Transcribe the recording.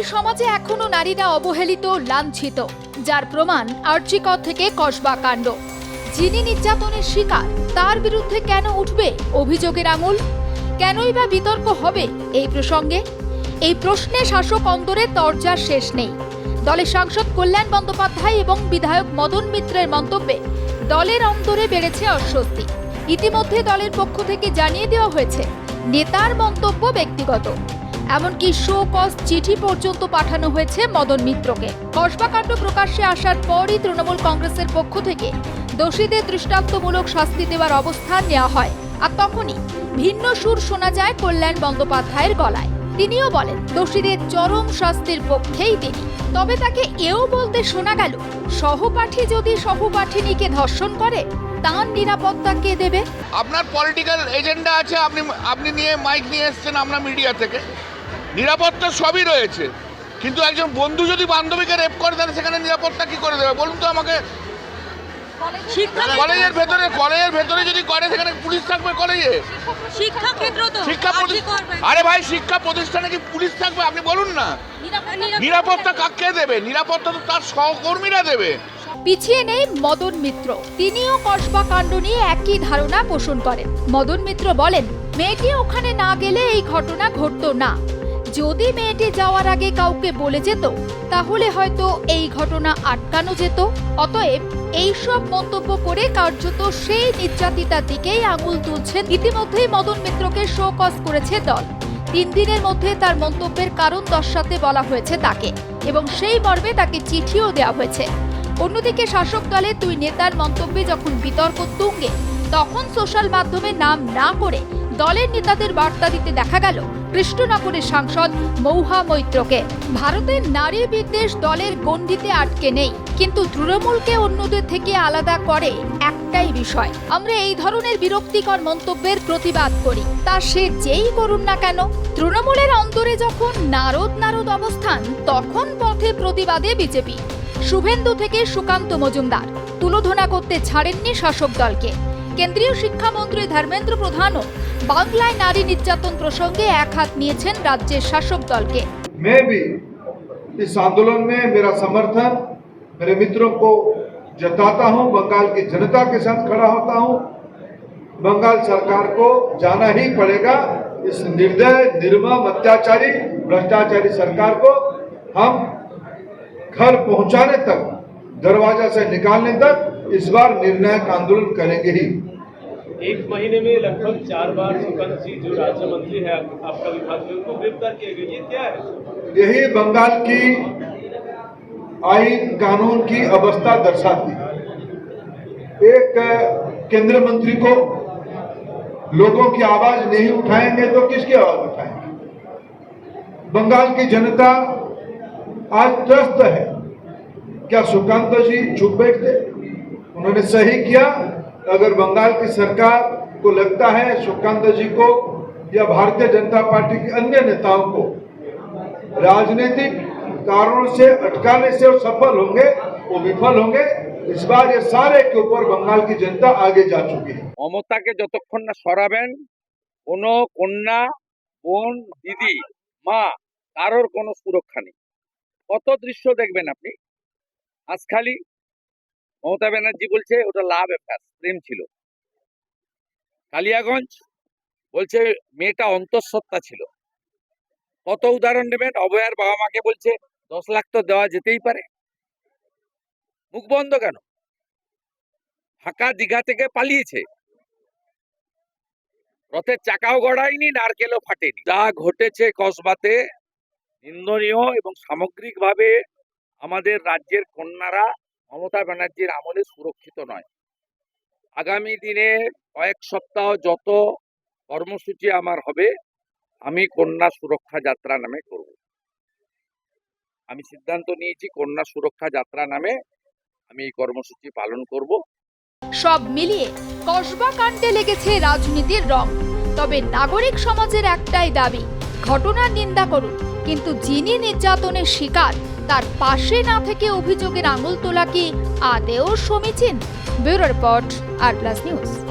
এই সমাজে এখনও নারীরা অবহেলিত লাঞ্ছিত, যার প্রমাণ আর্চিকর থেকে কসবা কাণ্ড। যিনি নির্যাতনের শিকার, তার বিরুদ্ধে কেন উঠবে অভিযোগের আঙুল কেনই বা বিতর্ক হবে এই প্রসঙ্গে? এই প্রশ্নে শাসক অন্দরে তরজার শেষ নেই। দলের সাংসদ কল্যাণ বন্দ্যোপাধ্যায় এবং বিধায়ক মদন মিত্রের মন্তব্যে দলের অন্তরে বেড়েছে অস্বস্তি। ইতিমধ্যে দলের পক্ষ থেকে জানিয়ে দেওয়া হয়েছে, নেতার মন্তব্য ব্যক্তিগত। এমনকি শো কজ চিঠি পর্যন্ত পাঠানো হয়েছে মদন মিত্রকে। কসবাকাণ্ড প্রকাশ্যে আসার পরই তৃণমূল কংগ্রেসের পক্ষ থেকে দোষীদের দৃষ্টান্তমূলক শাস্তি দেওয়ার অবস্থান নেওয়া হয়। আর তখনই ভিন্ন সুর শোনা যায় কল্যাণ বন্দ্যোপাধ্যায়ের গলায়। তিনিও বলেন, দোষীদের চরম শাস্তির পক্ষেই তিনি। তবে তাকে এও বলতে শোনা গেল, সহপাঠী যদি সহপাঠিনীকে ধর্ষণ করে, তার নিরাপত্তা কে দেবে? আপনার পলিটিক্যাল এজেন্ডা আছে, আপনি আপনি নিয়ে মাইক নিয়ে এসছেন আমরা মিডিয়া থেকে। নিরাপত্তা সবই রয়েছে। কিন্তু একজন বন্ধু যদি বান্ধবীকে রেপ করে তাহলে সেখানে নিরাপত্তা কি করে দেবে? বলুন তো আমাকে। কলেজের ভেতরে কলেজের ভেতরে যদি করে সেখানে পুলিশ থাকবে কলেজে? শিক্ষা ক্ষেত্র তো। শিক্ষা প্রতি- আরে ভাই শিক্ষা প্রতিষ্ঠানে কি পুলিশ থাকবে? আপনি বলুন না। নিরাপত্তা কাকে দেবে? নিরাপত্তা তো তার সহকর্মীরা দেবে। পিছিয়ে নেই মদন মিত্র। তিনিও কসবা কাণ্ড নিয়ে একই ধারণা পোষণ করেন। মদন মিত্র বলেন মেয়েটি ওখানে না গেলে এই ঘটনা ঘটতো না। যদি মেয়েটি যাওয়ার আগে কাউকে বলে যেত, তাহলে হয়তো এই ঘটনা আটকানো যেত। অতএব এইসব মন্তব্য করে কার্যত সেই নির্যাতিতার দিকেই আঙুল তুলছেন ইতিমধ্যেই মদন মিত্রকে শোকজ করেছে দল। তিন দিনের মধ্যে তার মন্তব্যের কারণ দর্শাতে বলা হয়েছে তাকে, এবং সেই মর্মে তাকে চিঠিও দেওয়া হয়েছে। অন্যদিকে শাসক দলের দুই নেতার মন্তব্যে যখন বিতর্ক তুঙ্গে, তখন সোশ্যাল মাধ্যমে নাম না করে দলের নেতাদের বার্তা দিতে দেখা গেল কৃষ্ণনগরের সাংসদ মৌহা মৈত্রকে। ভারতের নারী বিদ্বেষ দলের গণ্ডিতে আটকে নেই, কিন্তু তৃণমূলকে অন্যদের থেকে আলাদা করে একটাই বিষয়। আমরা এই ধরনের বিরক্তিকর মন্তব্যের প্রতিবাদ করি। তা সে যেই করুন না কেন, তৃণমূলের অন্তরে যখন নারদ নারদ অবস্থান, তখন পথে প্রতিবাদে বিজেপি। শুভেন্দু থেকে সুকান্ত মজুমদার। তুলোধনা করতে ছাড়েননি শাসক দলকে। কেন্দ্রীয় শিক্ষামন্ত্রী ধর্মেন্দ্র প্রধানও বাংলায় নারী নির্যাতন প্রসঙ্গে এক হাত নিয়েছেন রাজ্যের শাসক দলকে मैं भी इस आंदोलन में मेरा समर्थन मेरे मित्रों को जताता हूं बंगाल की जनता के साथ खड़ा होता हूं बंगाल सरकार को जाना ही पड़ेगा इस निर्दय निर्मम अत्याचारी भ्रष्टाचारी सरकार को हम घर पहुंचाने तक दरवाजा से निकालने तक इस बार निर्णायक आंदोलन करेंगे ही एक महीने में लगभग चार बार सुकांत जी, जो राज्य मंत्री है, आपका विभाग में उनको गिरफ़्तार किए गए ये क्या है? यही बंगाल की आईन कानून की अवस्था दर्शाती है। एक केंद्र मंत्री को लोगों की आवाज़ नहीं उठाएँगे तो किसकी आवाज़ उठाएँगे? बंगाल की जनता आज त्रस्त है। क्या सुकांत जी चुप बैठते? उन्होंने सही किया। अगर बंगाल की सरकार को लगता है सुकांत जी को या भारतीय जनता पार्टी के अन्य नेताओं को राजनीतिक कारणों से अटकाने से वो सफल होंगे वो विफल होंगे इस बार ये सारे के ऊपर बंगाल की जनता आगे जा चुकी है মমতাকে যতক্ষণ না সরাবেন কোনো কন্যা বোন দিদি মা কারোর কোনো সুরক্ষা নেই কত দৃশ্য দেখবেন আপনি আজখালি মমতা ব্যানার্জি বলছে ওটা লাভ অ্যাফেয়ার প্রেম ছিল। কালিয়াগঞ্জ বলছে মেয়েটা অন্তঃসত্ত্বা ছিল। কত উদাহরণ নেবেন অভয়ার বাবা মাকে বলছে দশ লাখ তো দেওয়া যেতেই পারে। মুখ বন্ধ কেন? ফাঁকা দীঘা থেকে পালিয়েছে। রথের চাকাও গড়ায়নি, নারকেলও ফাটেনি। যা ঘটেছে কসবাতে নিন্দনীয় এবং সামগ্রিকভাবে আমাদের রাজ্যের কন্যারা মমতা ব্যানার্জির আমলে সুরক্ষিত নয়। আগামী দিনে কয়েক সপ্তাহ যত কর্মসূচি আমার হবে, আমি কন্যা সুরক্ষা যাত্রা নামে করব। আমি সিদ্ধান্ত নিয়েছি কন্যা সুরক্ষা যাত্রা নামে আমি এই কর্মসূচি পালন করব। সব মিলিয়ে কসবা কাণ্ডে লেগেছে রাজনীতির রং। তবে নাগরিক সমাজের একটাই দাবি, ঘটনার নিন্দা করুন। কিন্তু যিনি নির্যাতনের শিকার তার পাশে না থেকে অভিযোগের আঙুল তোলা কি আদেও সমীচীন? Bureau report R plus news.